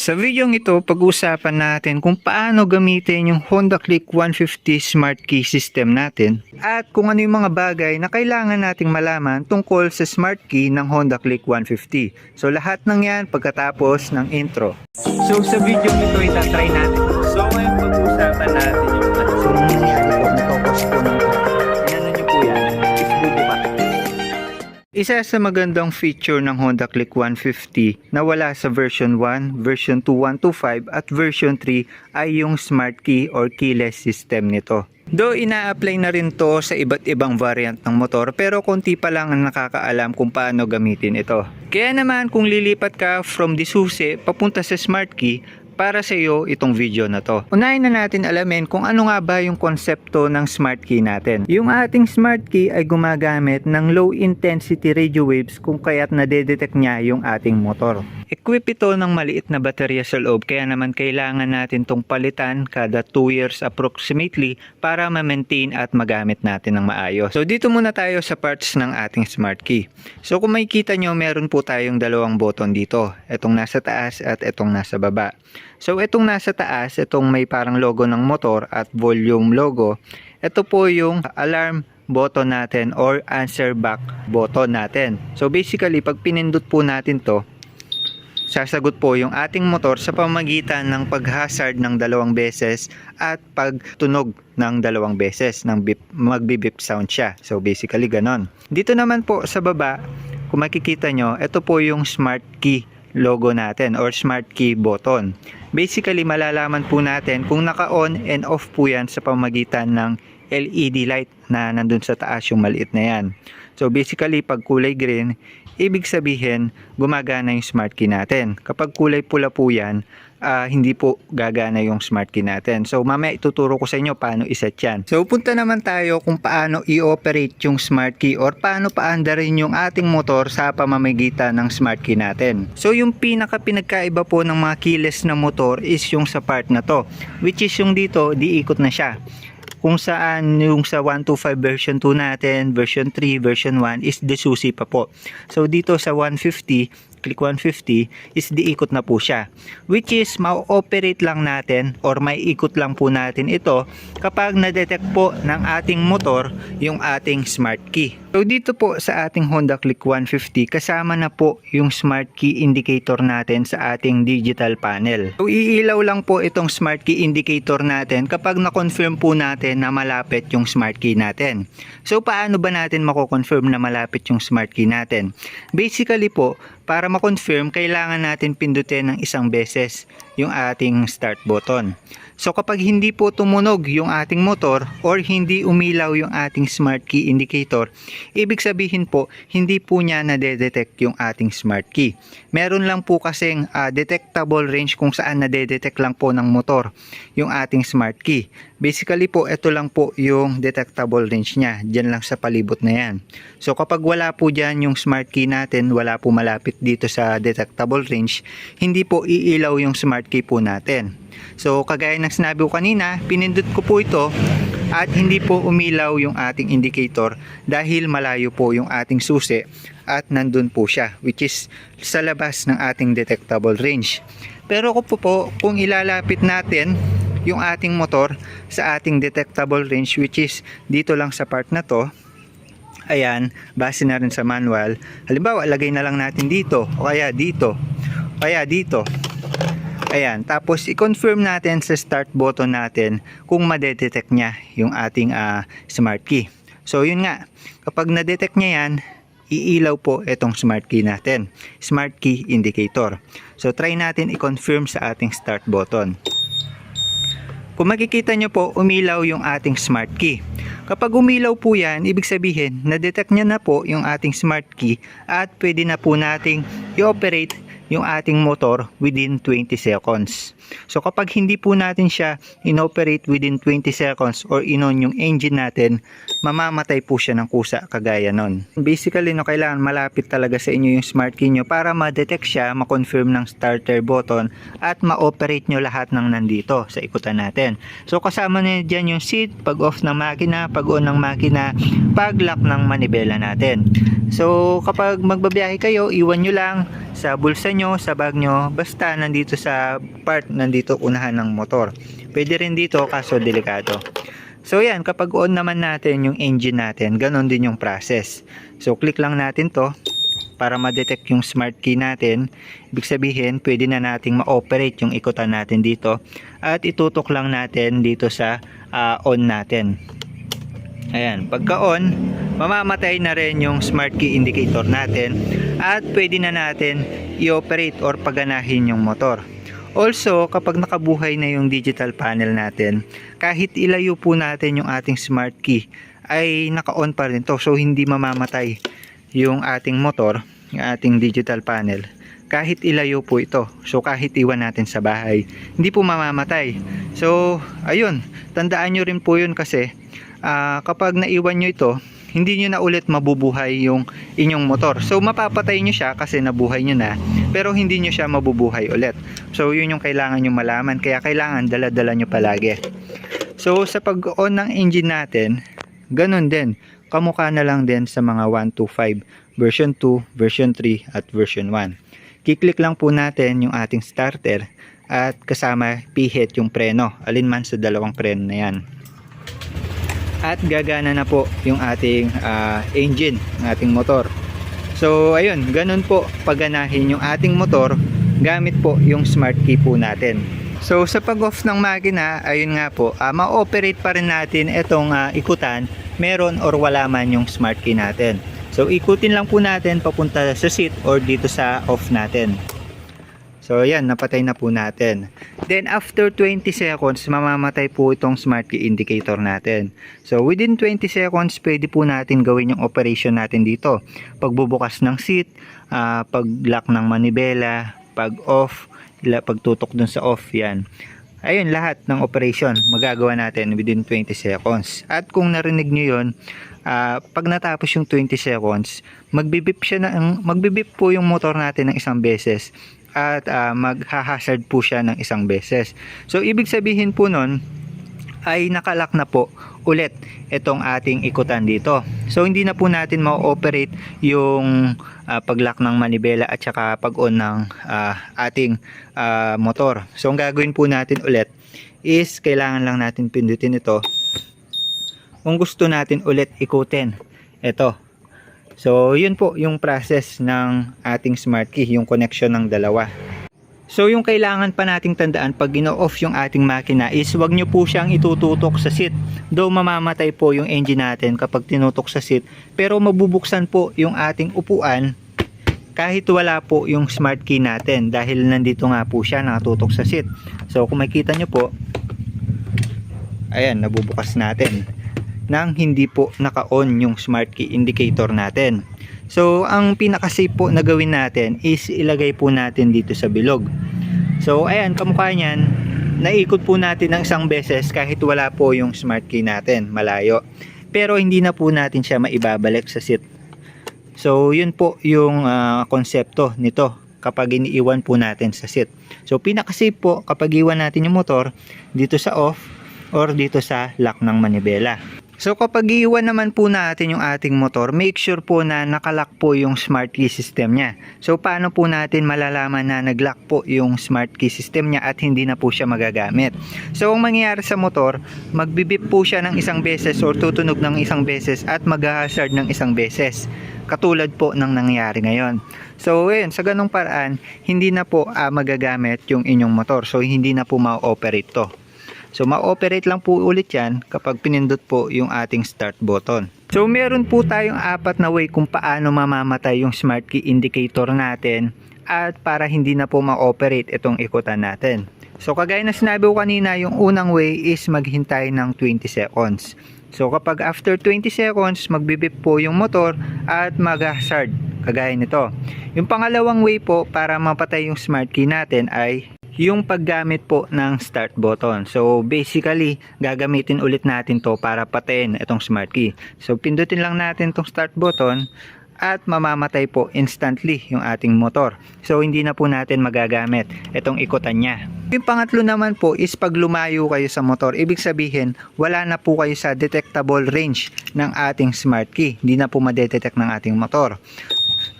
Sa video ito, pag-uusapan natin kung paano gamitin yung Honda Click 150 Smart Key System natin at kung ano yung mga bagay na kailangan nating malaman tungkol sa Smart Key ng Honda Click 150. So lahat ng yan pagkatapos ng intro. So sa video ito, itatry natin. So ngayon pag-uusapan natin yung ano. So nangyayari Isa sa magandang feature ng Honda Click 150 na wala sa version 1, version 2125 at version 3 ay yung Smart Key or keyless system nito. Though ina-apply na rin to sa iba't ibang variant ng motor pero konti pa lang ang nakakaalam kung paano gamitin ito. Kaya naman kung lilipat ka from Disusi papunta sa Smart Key, para sa iyo itong video na to. Unahin na natin alamin kung ano nga ba yung konsepto ng smart key natin. Yung ating smart key ay gumagamit ng low intensity radio waves kung kaya't nadedetect niya yung ating motor. Equip ito ng maliit na baterya sa loob kaya naman kailangan natin tong palitan kada 2 years approximately para ma-maintain at magamit natin ng maayos. So dito muna tayo sa parts ng ating smart key. So kung makikita nyo meron po tayong dalawang button dito. Itong nasa taas at itong nasa baba. So itong nasa taas, itong may parang logo ng motor at volume logo. Ito po yung alarm button natin or answer back button natin. So basically pag pinindot po natin to, sasagot po yung ating motor sa pamagitan ng paghazard ng dalawang beses at pagtunog ng dalawang beses ng bip, magbibip sound siya. So basically ganon. Dito naman po sa baba, kung makikita nyo, ito po yung smart key logo natin or smart key button. Basically malalaman po natin kung naka-on and off po yan sa pamagitan ng LED light na nandun sa taas yung maliit na yan. So basically pag kulay green, ibig sabihin gumagana yung smart key natin. Kapag kulay pula po yan, ah, hindi po gagana yung smart key natin. So mamaya ituturo ko sa inyo paano iset yan. So punta naman tayo kung paano i-operate yung smart key or paano paandarin yung ating motor sa pamamagitan ng smart key natin. So yung pinaka pinagkaiba po ng mga keyless na motor is yung sa part na to. Which is yung dito, diikot na siya kung saan yung sa 125 version 2 natin, version 3, version 1 is desusi pa po. So dito sa 150, click 150 is diikot na po siya. Which is ma-operate lang natin or may ikot lang po natin ito kapag na-detect po ng ating motor yung ating smart key. So dito po sa ating Honda Click 150 kasama na po yung smart key indicator natin sa ating digital panel. So iilaw lang po itong smart key indicator natin kapag na-confirm po natin na malapit yung smart key natin. So paano ba natin mako-confirm na malapit yung smart key natin? Basically po, para ma-confirm, kailangan natin pindutin ng isang beses yung ating start button. So kapag hindi po tumunog yung ating motor or hindi umilaw yung ating smart key indicator, ibig sabihin po hindi po niya nade-detect yung ating smart key. Meron lang po kasing ah, detectable range kung saan nade-detect lang po ng motor yung ating smart key. Basically po ito lang po yung detectable range niya, dyan lang sa palibot na yan. So kapag wala po dyan yung smart key natin, wala po malapit dito sa detectable range, hindi po iilaw yung smart key po natin. So kagaya ng sinabi ko kanina, pinindot ko po ito at hindi po umilaw yung ating indicator dahil malayo po yung ating susi at nandun po siya which is sa labas ng ating detectable range. Pero kung po, po kung ilalapit natin yung ating motor sa ating detectable range which is dito lang sa part na to ayan, base na rin sa manual halimbawa, lagay na lang natin dito o kaya dito o kaya dito Ayan, tapos i-confirm natin sa start button natin kung madedetect niya yung ating ah, smart key. So yun nga, kapag na-detect niya yan, iilaw po itong smart key natin. Smart key indicator. So try natin i-confirm sa ating start button. Kung makikita nyo po, umilaw yung ating smart key. Kapag umilaw po yan, ibig sabihin, na-detect niya na po yung ating smart key at pwede na po nating i-operate yung ating motor within 20 seconds. So kapag hindi po natin siya inoperate within 20 seconds or inon yung engine natin, mamamatay po siya ng kusa kagaya nun. Basically, no, kailangan malapit talaga sa inyo yung smart key nyo para ma-detect siya, ma-confirm ng starter button at ma-operate nyo lahat ng nandito sa ikutan natin. So kasama na dyan yung seat, pag off ng makina, pag on ng makina, pag lock ng manibela natin. So kapag magbabiyahe kayo, iwan nyo lang sa bulsa nyo, sa bag nyo, basta nandito sa part, nandito unahan ng motor. Pwede rin dito kaso delikado. So yan, kapag on naman natin yung engine natin, ganon din yung process. So click lang natin to para ma-detect yung smart key natin. Ibig sabihin, pwede na nating ma-operate yung ikutan natin dito at itutok lang natin dito sa ah, on natin. Ayan, pagka on, mamamatay na rin yung smart key indicator natin at pwede na natin i-operate or paganahin yung motor. Also, kapag nakabuhay na yung digital panel natin, kahit ilayo po natin yung ating smart key, ay naka-on pa rin to. So, hindi mamamatay yung ating motor, yung ating digital panel. Kahit ilayo po ito. So, kahit iwan natin sa bahay, hindi po mamamatay. So, ayun, tandaan nyo rin po yun kasi ah, kapag naiwan nyo ito, hindi nyo na ulit mabubuhay yung inyong motor. So, mapapatay nyo siya kasi nabuhay nyo na, pero hindi nyo siya mabubuhay ulit. So, yun yung kailangan nyo malaman. Kaya kailangan dala-dala nyo palagi. So, sa pag-on ng engine natin, ganun din. Kamukha na lang din sa mga 125, version 2, version 3, at version 1. Kiklik lang po natin yung ating starter at kasama pihit yung preno, alinman sa dalawang preno na yan at gagana na po yung ating ah, engine, ng ating motor. So ayun, ganun po paganahin yung ating motor gamit po yung smart key po natin. So sa pag-off ng makina, ayun nga po, ah, ma-operate pa rin natin itong ah, ikutan, meron or wala man yung smart key natin. So ikutin lang po natin papunta sa seat or dito sa off natin. So yan, napatay na po natin. Then after 20 seconds, mamamatay po itong smart key indicator natin. So within 20 seconds, pwede po natin gawin yung operation natin dito. Pagbubukas ng seat, ah, pag-lock ng manibela, pag-off, pagtutok dun sa off, yan. Ayun, lahat ng operation magagawa natin within 20 seconds. At kung narinig nyo yun, ah, pag natapos yung 20 seconds, magbibip siya na, magbibip po yung motor natin ng isang beses at ah, magha-hazard po siya ng isang beses. So ibig sabihin po nun ay nakalak na po ulit itong ating ikutan dito. So hindi na po natin ma-operate yung ah, pag-lock ng manibela at saka pag-on ng ah, ating ah, motor. So ang gagawin po natin ulit is kailangan lang natin pindutin ito kung gusto natin ulit ikutin. Ito, So, yun po yung process ng ating smart key, yung connection ng dalawa. So, yung kailangan pa nating tandaan pag gino-off yung ating makina is wag nyo po siyang itututok sa seat. Though mamamatay po yung engine natin kapag tinutok sa seat, pero mabubuksan po yung ating upuan kahit wala po yung smart key natin dahil nandito nga po siya nakatutok sa seat. So, kung makita nyo po, ayan, nabubukas natin nang hindi po naka-on yung smart key indicator natin. So, ang pinaka-safe po na gawin natin is ilagay po natin dito sa bilog. So, ayan, kamukha niyan, naikot po natin ng isang beses kahit wala po yung smart key natin, malayo. Pero hindi na po natin siya maibabalik sa seat. So, yun po yung ah, konsepto nito kapag iniiwan po natin sa seat. So, pinaka-safe po kapag iwan natin yung motor dito sa off or dito sa lock ng manibela. So kapag iiwan naman po natin yung ating motor, make sure po na nakalock po yung smart key system niya. So paano po natin malalaman na naglock po yung smart key system niya at hindi na po siya magagamit. So ang mangyayari sa motor, magbibip po siya ng isang beses or tutunog ng isang beses at mag-hazard ng isang beses. Katulad po ng nangyari ngayon. So ayun, sa ganong paraan, hindi na po ah, magagamit yung inyong motor. So hindi na po ma-operate to. So ma-operate lang po ulit yan kapag pinindot po yung ating start button. So meron po tayong apat na way kung paano mamamatay yung smart key indicator natin at para hindi na po ma-operate itong ikutan natin. So kagaya na sinabi ko kanina, yung unang way is maghintay ng 20 seconds. So kapag after 20 seconds, magbibip po yung motor at mag-hazard kagaya nito. Yung pangalawang way po para mapatay yung smart key natin ay yung paggamit po ng start button. So basically, gagamitin ulit natin to para patayin itong smart key. So pindutin lang natin tong start button at mamamatay po instantly yung ating motor. So hindi na po natin magagamit itong ikutan niya. Yung pangatlo naman po is pag lumayo kayo sa motor, ibig sabihin wala na po kayo sa detectable range ng ating smart key. Hindi na po madetect ng ating motor.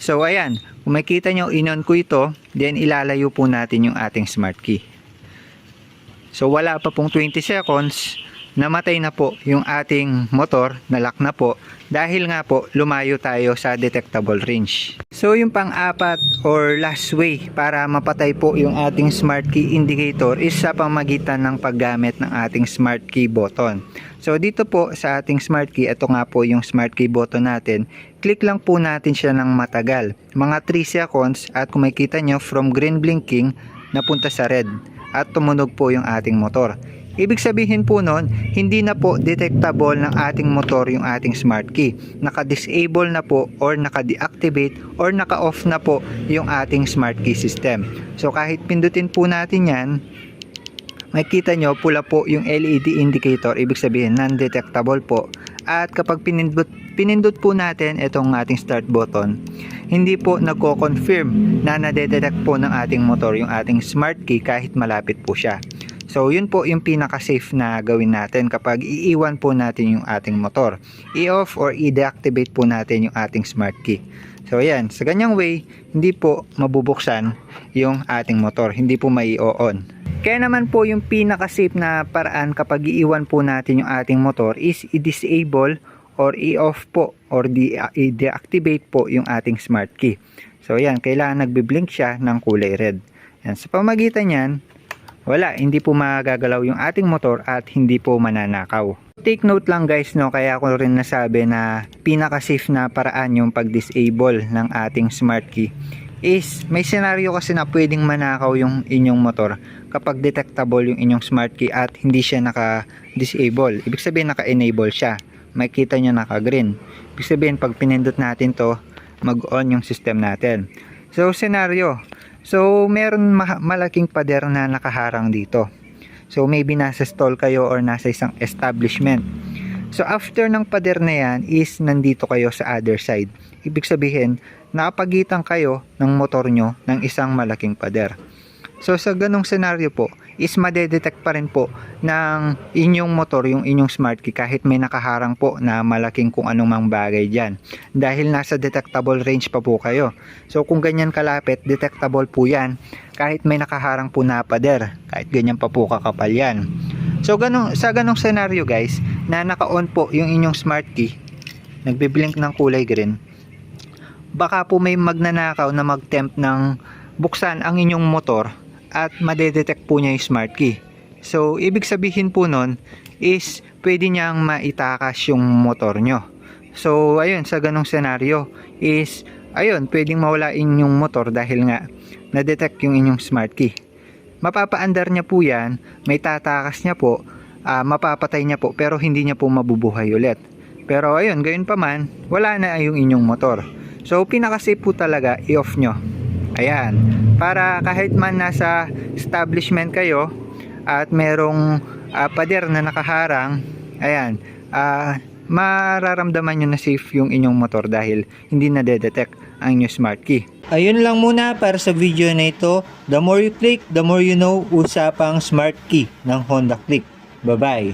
So ayan, kung makita nyo, inon ko ito, then ilalayo po natin yung ating smart key. So wala pa pong 20 seconds, namatay na po yung ating motor, nalock na po, dahil nga po lumayo tayo sa detectable range. So yung pang-apat or last way para mapatay po yung ating smart key indicator is sa pamagitan ng paggamit ng ating smart key button. So dito po sa ating smart key, ito nga po yung smart key button natin, click lang po natin siya ng matagal, mga 3 seconds at kung makita nyo from green blinking, napunta sa red at tumunog po yung ating motor. Ibig sabihin po nun, hindi na po detectable ng ating motor yung ating smart key. Naka-disable na po or naka-deactivate or naka-off na po yung ating smart key system. So kahit pindutin po natin yan, makikita nyo pula po yung LED indicator, ibig sabihin non-detectable po. At kapag pinindot, pinindot po natin itong ating start button, hindi po nagko-confirm na nadedetect po ng ating motor yung ating smart key kahit malapit po siya. So yun po yung pinaka-safe na gawin natin kapag iiwan po natin yung ating motor. I-off or i-deactivate po natin yung ating smart key. So ayan, sa ganyang way, hindi po mabubuksan yung ating motor, hindi po mai on Kaya naman po yung pinaka-safe na paraan kapag iiwan po natin yung ating motor is i-disable or i-off po or de- i-deactivate po yung ating smart key. So ayan, kailangan nagbi-blink siya ng kulay red. Yan, sa pamagitan yan, wala, hindi po magagalaw yung ating motor at hindi po mananakaw. Take note lang guys no, kaya ako rin nasabi na pinaka-safe na paraan yung pag-disable ng ating smart key is may senaryo kasi na pwedeng manakaw yung inyong motor kapag detectable yung inyong smart key at hindi siya naka-disable. Ibig sabihin naka-enable siya. Makita nyo naka-green. Ibig sabihin pag pinindot natin to, mag-on yung system natin. So, senaryo. So, meron ma- malaking pader na nakaharang dito. So, maybe nasa stall kayo or nasa isang establishment. So, after ng pader na yan is nandito kayo sa other side. Ibig sabihin, nakapagitan kayo ng motor nyo ng isang malaking pader. So, sa ganong senaryo po, is madedetect pa rin po ng inyong motor, yung inyong smart key kahit may nakaharang po na malaking kung anong mang bagay dyan. Dahil nasa detectable range pa po kayo. So kung ganyan kalapit, detectable po yan kahit may nakaharang po na pader. Kahit ganyan pa po kakapal yan. So ganong, sa ganong senaryo guys, na naka-on po yung inyong smart key, nagbiblink ng kulay green, baka po may magnanakaw na mag-tempt ng buksan ang inyong motor at madedetect po niya yung smart key. So, ibig sabihin po nun is pwede niyang maitakas yung motor nyo. So, ayun, sa ganong senaryo is, ayun, pwedeng mawala inyong motor dahil nga na-detect yung inyong smart key. Mapapaandar niya po yan, may tatakas niya po, ah, mapapatay niya po, pero hindi niya po mabubuhay ulit. Pero ayun, gayon pa man, wala na yung inyong motor. So, pinaka-safe po talaga, i-off nyo. Ayan, para kahit man nasa establishment kayo at merong ah, pader na nakaharang, ayan, ah, mararamdaman nyo na safe yung inyong motor dahil hindi na detect ang inyong smart key. Ayun lang muna para sa video na ito. The more you click, the more you know usapang smart key ng Honda Click. Bye-bye!